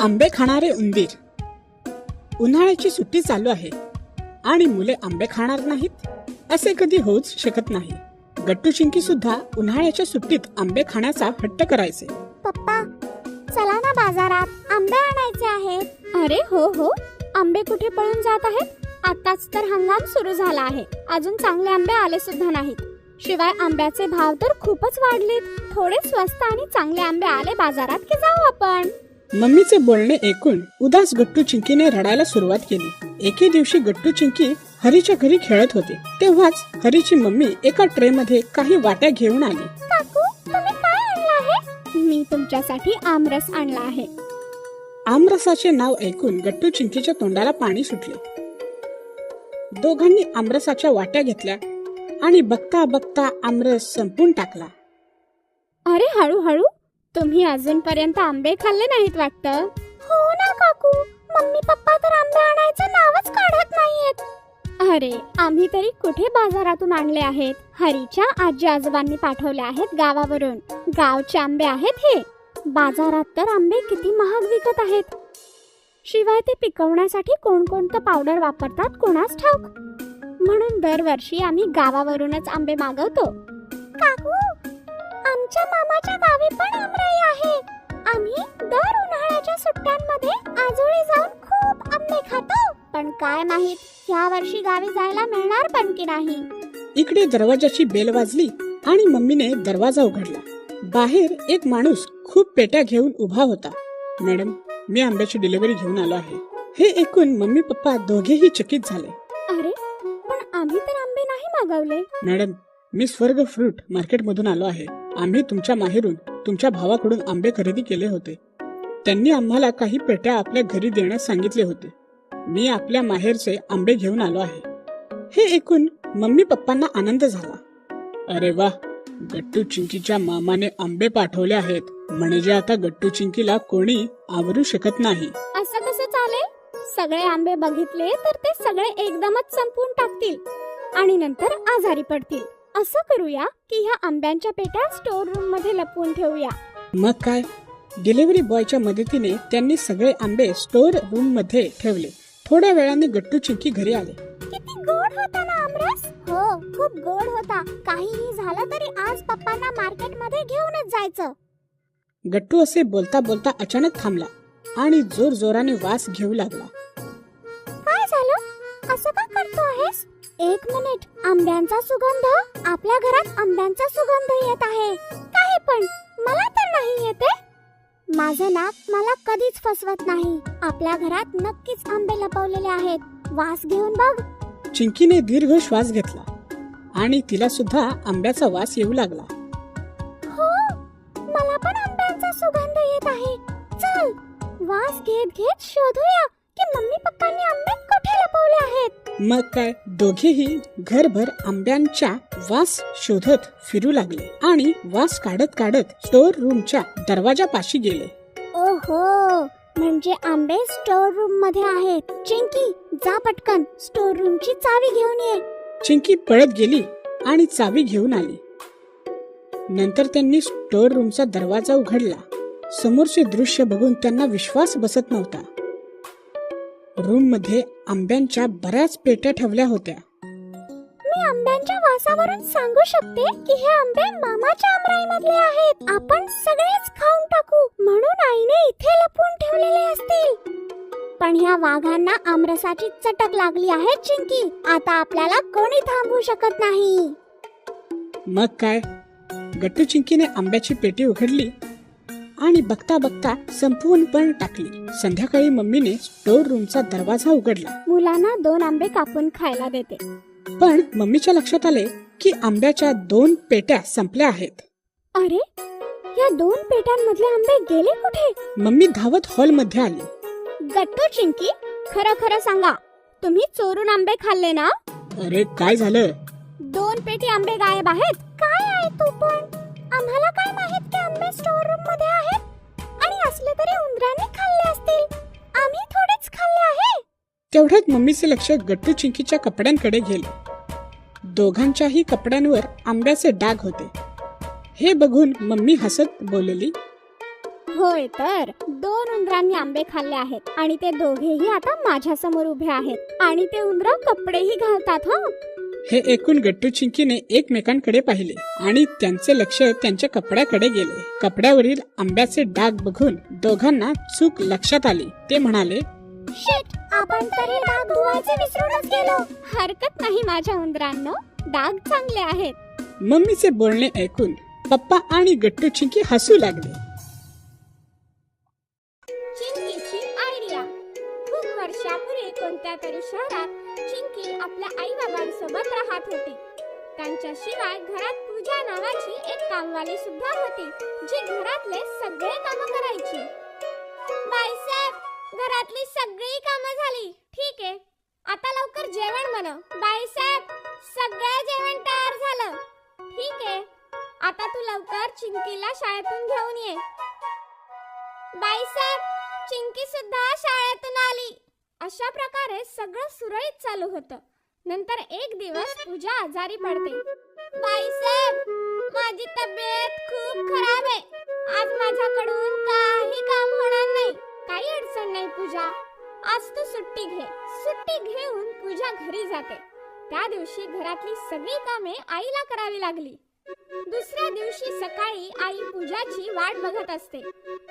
आंबे खाणारे उंदीर. उन्हाळ्याची सुट्टी चालू आहे. आणि मुले आंबे खाणार नाहीत असे कधी होऊच शकत नाही. गट्टू शिंकी सुद्धा उन्हाळ्याच्या सुट्टीत आंबे खाण्याचा हट्ट करायचे. पप्पा चला ना बाजारात आंबे आणायचे आहेत. अरे हो हो आंबे कुठे पळून जात आहेत? आताच तर हंगाम सुरू झाला आहे. अजून चांगले आंबे आले सुद्धा नाहीत. शिवाय आंब्याचे भाव तर खूपच वाढलेत. थोडे स्वस्त आणि चांगले आंबे आले बाजारात की जाऊ आपण? मम्मीचे बोलणे ऐकून उदास गट्टू चिंकीने रडायला सुरुवात केली. एके दिवशी गट्टू चिंकी हरीच्या घरी खेळत होते. तेव्हाच हरीची मम्मी एका ट्रे मध्ये काही वाट्या घेऊन आली. काकू तुम्ही काय आणलं आहे? मी तुमच्यासाठी आमरस आणला आहे. आमरसाचे नाव ऐकून गट्टू चिंकीच्या तोंडाला पाणी सुटले. दोघांनी आमरसाच्या वाट्या घेतल्या आणि बघता बघता आमरस संपून टाकला. अरे हळूहळू तुम्ही अजूनपर्यंत आंबे खाल्ले नाहीत वाटतं? हो ना काकू. मम्मी पप्पा तर आंबे आणायचं नावच काढत नाहीयेत. अरे आम्ही तरी कुठे बाजारातून आणले आहेत? हरीच्या आजी आजोबांनी पाठवले आहेत गावावरून. गावचे आंबे आहेत हे. बाजारात तर आंबे किती महाग विकत आहेत. शिवाय ते पिकवण्यासाठी कोणकोणतं पावडर वापरतात कोणास ठाऊक? म्हणून दरवर्षी आम्ही गावावरूनच आंबे मागवतो. काकू आमच्या मामाच्या गावी पण आमराई आहे. आम्ही दर उन्हाळ्याच्या सुट्ट्यांमध्ये आजोळी जाऊन खूप आंबे खातो. पण काय माहीत या वर्षी गावी जायला मिळणार पण की नाही? इकडे दरवाजाची बेल वाजली आणि मम्मीने दरवाजा उघडला. बाहेर एक माणूस खूप पेट्या घेऊन उभा होता. मॅडम मी आंब्याची डिलिव्हरी घेऊन आलो आहे. हे ऐकून मम्मी पप्पा दोघेही चकित झाले. अरे पण आम्ही तर आंबे नाही मागवले. मॅडम मी स्वर्ग फ्रूट मार्केट मधून आलो आहे. आम्ही तुमच्या माहेरून तुमच्या भावाकडून आंबे खरेदी केले होते. त्यांनी आम्हाला काही पेट्या आपल्या घरी देण्यास सांगितले होते. मी आपल्या माहेरचे आंबे घेऊन आलो आहे. हे ऐकून मम्मी पप्पांना आनंद झाला. अरे वा गट्टू चिंकीच्या मामाने आंबे पाठवले आहेत. म्हणजे आता गट्टू चिंकीला कोणी आवरू शकत नाही. असं कसं चालेल? सगळे आंबे बघितले तर ते सगळे एकदमच संपून टाकतील आणि नंतर आजारी पडतील. असं करूया की ह्या आंब्यांच्या पेट्या स्टोर रूममध्ये लपवून ठेवूया. मग काय? डिलिव्हरी बॉयच्या मदतीने त्यांनी सगळे आंबे स्टोर रूममध्ये ठेवले. थोड्या वेळाने गट्टू चिंकी घरी आले. किती गोड होता ना आमरस? हो खूप गोड होता. काहीही झालं तरी आज पप्पांना मार्केटमध्ये घेऊनच जायचं. गट्टू असे बोलता बोलता अचानक थांबला आणि जोर जोराने वास घेऊ लागला. काय झालं? असं का करतो आहेस? एक मिनिट. आंब्यांचा सुगंध? आपल्या घरात आंब्यांचा सुगंध येत आहे. काही पण. मला तर नाही येते. माझं नाक मला कधीच फसवत नाही. आपल्या घरात नक्कीच आंबे लपवलेले आहेत. वास घेऊन बघ. चिंकीने दीर्घ श्वास घेतला. आणि तिला सुद्धा आंब्याचा वास येऊ लागला. हो. मला पण आंब्यांचा सुगंध येत आहे. चल. वास घेत घेत शोधूया की मम्मी पप्पांनी आंबे कुठे लपवले आहेत? मग काय दोघेही घरभर आंब्यांच्या वास शोधत फिरू लागले आणि वास काढत काढत स्टोर रूमच्या दरवाजापाशी गेले. ओहो म्हणजे आंबे स्टोर रूममध्ये आहेत. चिंकी जा पटकन स्टोर रूमची चावी घेऊन ये. चिंकी पळत गेली आणि चावी घेऊन आली. नंतर त्यांनी स्टोर रूमचा दरवाजा उघडला. समोरचे दृश्य बघून त्यांना विश्वास बसत नव्हता. रूममध्ये आंब्यांच्या बऱ्याच पेट्या ठेवल्या होत्या. मी आंब्यांच्या वासावरून सांगू शकते की हे आंबे मामाच्या आमराई मधले आहेत. आपण सगळेच खाऊन टाकू म्हणून आईने इथे लपवून ठेवलेले असतील. पण ह्या वाघांना आमरसाची चटक लागली आहे चिंकी. आता आपल्याला कोणी थांबवू शकत नाही. मग काय? गट्टू चिंकीने आंब्याची पेटी उघडली. आणि बघता बघता संपवून पण टाकली. संध्याकाळी मम्मीने स्टोर रूमचा दरवाजा उघडला. मुलांना दोन आंबे कापून खायला देते. पण मम्मीच्या लक्षात आले की आंब्याच्या दोन पेट्या संपल्या आहेत. अरे या दोन पेट्यांमधले आंबे गेले कुठे? मम्मी धावत हॉलमध्ये आली. गट्टू चिंकी खरं खरं सांगा तुम्ही चोरून आंबे खाल्ले ना? अरे काय झालं? दोन पेटी आंबे गायब आहेत. काय आहे तू पण? आम्हाला काय माहीत की आंबे स्टोर उंदरांनी खाल्ले असतील. आम्ही थोडेच खाल्ले आहे. तेवढ्यात मम्मीचे लक्ष गट्टू चिंकीच्या कपड्यांकडे गेले. दोघांच्याही कपड्यांवर आंब्याचे डाग होते. हे बघून मम्मी हसत बोलली होय तर दोन उंदरांनी आंबे खाल्ले आहेत आणि ते दोघेही आता माझ्यासमोर उभे आहेत. आणि ते उंदर कपडेही घालतात ह? हे ऐकून गट्टू चिंकीने एकमेकांकडे पाहिले आणि त्यांचे लक्ष त्यांच्या कपड्याकडे गेले. कपड्यावरील आंब्याचे डाग बघून दोघांना चूक लक्षात आली. ते म्हणाले शिट आपण तरी डाग धुवायचे विसरूनच गेलो. हरकत नाही माझ्या उंदरांनो. डाग चांगले आहेत. मम्मीचे बोलणे ऐकून पप्पा आणि गट्टू चिंकी हसू लागले. चिंकीची आयडिया खूप वर्षापूर्वी कोणत्या तरी शहरात चिंकी आपल्या आई बाबांसोबत राहत होती. त्यांच्याशिवाय घरात पूजा नावाची एक कामवाली सुद्धा होती जी घरातले सगळे काम करायची. बाईसाहेब घरातली सगळी कामं झाली. ठीक आहे. आता लवकर जेवण बनव. बाईसाहेब सगळं जेवण तयार झालं. ठीक आहे. आता तू लवकर चिंकीला शाळेतून घेऊन ये. बाईसाहेब चिंकी सुद्धा शाळेतून आली. अशा प्रकारे सगळं सुरळीत चालू होतं. नंतर एक दिवस पूजा आजारी पडते. बाईसाहेब माझी तब्येत खूप खराब आहे. आज माझ्याकडून काही काम होणार नाही. काही अडचण नाही पूजा. आज तू सुट्टी घे. सुट्टी घेऊन पूजा घरी जाते. त्या दिवशी घरातली सगळी कामे आईला करावी लागली. दुसऱ्या दिवशी सकाळी आई पूजाची वाट बघत असते.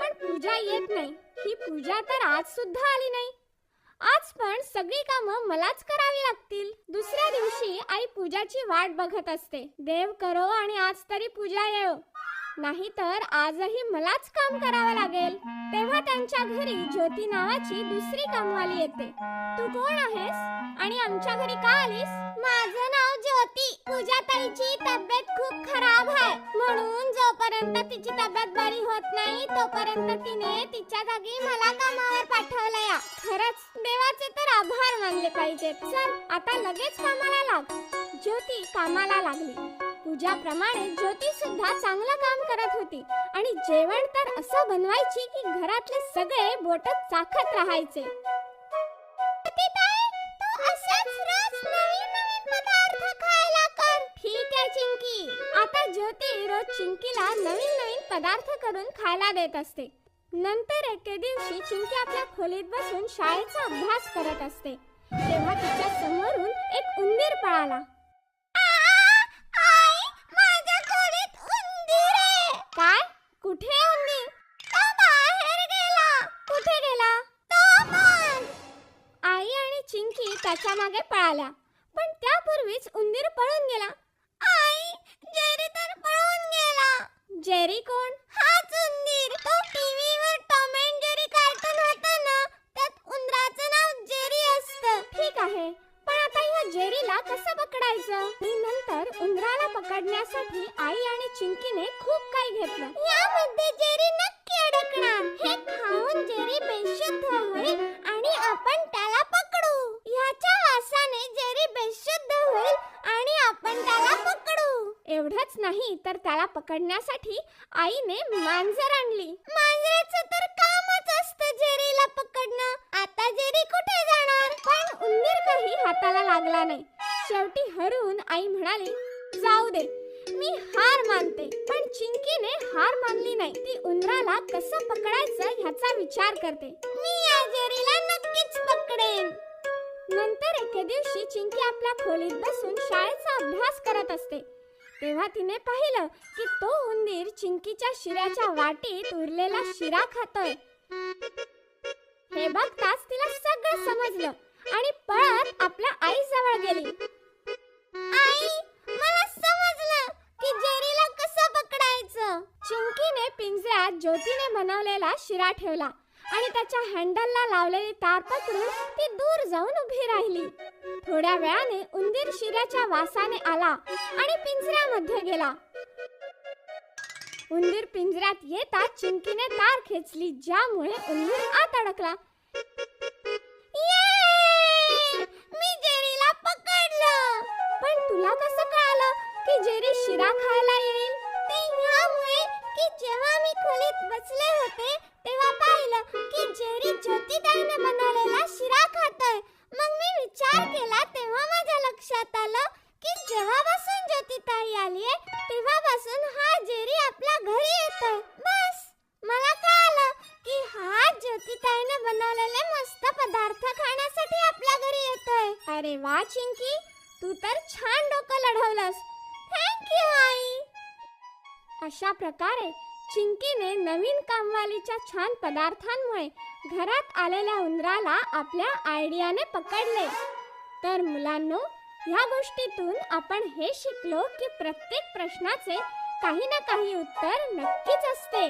पण पूजा येत नाही. ही पूजा तर आज सुद्धा आली नाही. आज पण सगळी कामं मलाच करावी लागतील. दुसऱ्या दिवशी आई पूजाची वाट बघत असते. देव करो आणि आज तरी पूजा येव नाहीतर आजही मलाच काम करावं लागेल. तेव्हा त्यांच्या घरी ज्योती नावाची दुसरी कामवाली येते. तू कोण आहेस? आणि आमच्या घरी का आलीस? माझ पूजा ताईची तब्येत खूप खराब आहे. म्हणून जोपर्यंत तिची तब्येत बरी होत नाही तोपर्यंत तिने तिच्या जागी मला कामावर पाठवलं या खरंच देवाचे तर आभार मानले पाहिजे चल आता लगेच कामाला लाग. ज्योती कामाला लागली. पूजाप्रमाणे ज्योती सुद्धा चांगलं काम करत होती. आणि जेवण तर असं बनवायची की घरातले सगळे बोट चाखत राहायचे. रोज चिंकीला नवीन नवीन पदार्थ करून खायला देत असते. नंतर एके दिवशी चिंकी आपल्या खोलीत बसून शाळेचा अभ्यास करत असते. तेव्हा तिच्या समोरून एक उंदीर पळाला. काय? कुठे उंदीर? तो बाहेर गेला. कुठे गेला? आई आणि चिंकी त्याच्यामागे पळाल्या. पण त्यापूर्वीच उंदीर पळून गेला आई जेरी तर पळून गेला जेरी कोण हाच उंदीर तो टीव्हीवर टॉम अँड जेरी कार्टून होता ना त्यात उंदराचं नाव जेरी असतं. ठीक आहे पण आता या जेरीला कसं पकडायचं? आणि नंतर उंदराला पकडण्यासाठी आई आणि चिंकीने खूप काही घेतलं. यामध्ये जेरी एवढंच नाही तर त्याला पकडण्यासाठी आईने मांजर आणली. मांजराचं तर कामच असतं जेरीला पकडणं. आता जेरी कुठे जाणार? पण उंदीर काही हाताला लागला नाही. शेवटी हरून आई म्हणाली जाऊ दे मी हार मानते पण चिंकीने हार मानली नाही. ती उंदराला कसं पकडायचं ह्याचा विचार करते. मी या जेरीला नक्कीच पकडेन. नंतर एके दिवशी चिंकी आपल्या खोलीत बसून शाळेचा अभ्यास करत असते. तेव्हा तिने पाहिलं की तो उंदीर चिंकीच्या शिऱ्याच्या वाटीत उरलेला शिरा खातोय. हे बघताच तिला सगळं समजलं आणि पळत आपल्या आई जवळ गेली. आई मला समजलं की जेरीला कसं पकडायचं. चिंकीने पिंजऱ्यात ज्योतीने बनवलेला शिरा ठेवला. आणि त्याच्या हँडलला लावलेली तार पकडून ती दूर जाऊन उभी राहिली. थोड्या वेळाने उंदीर शिऱ्याच्या वासाने आला आणि पिंजऱ्यामध्ये गेला. उंदीर पिंजऱ्यात येताच चिंकीने तार खेचली ज्यामुळे उंदीर आत अडकला. मी जेरीला पकडलं. पण तुला कसं कळालं की जेरी शिरा खायला येईल? जेव्हा मी खोलीत बसले होते तेव्हा पाहिलं की जेरी ज्योतिताईने बनवलेला शिरा खातोय. मग मी विचार केला तेव्हा माझ्या लक्षात आलं की जेव्हापासून ज्योतिताई आलीये तेव्हापासून हा जेरी आपल्या घरी येतोय. बस. मला काय आलं की हा ज्योतिताईने बनवलेले मस्त पदार्थ खाण्यासाठी आपल्या घरी येतोय. अरे वा चिंकी. तू तर छान डोकं लढवलंस. थँक्यू आई. अशा प्रकारे चिंकीने नवीन कामवालीच्या छान पदार्थांमुळे घरात आलेल्या उंदराला आपल्या आयडियाने पकडले. तर मुलांनो ह्या गोष्टीतून आपण हे शिकलो की प्रत्येक प्रश्नाचे काही ना काही उत्तर नक्कीच असते.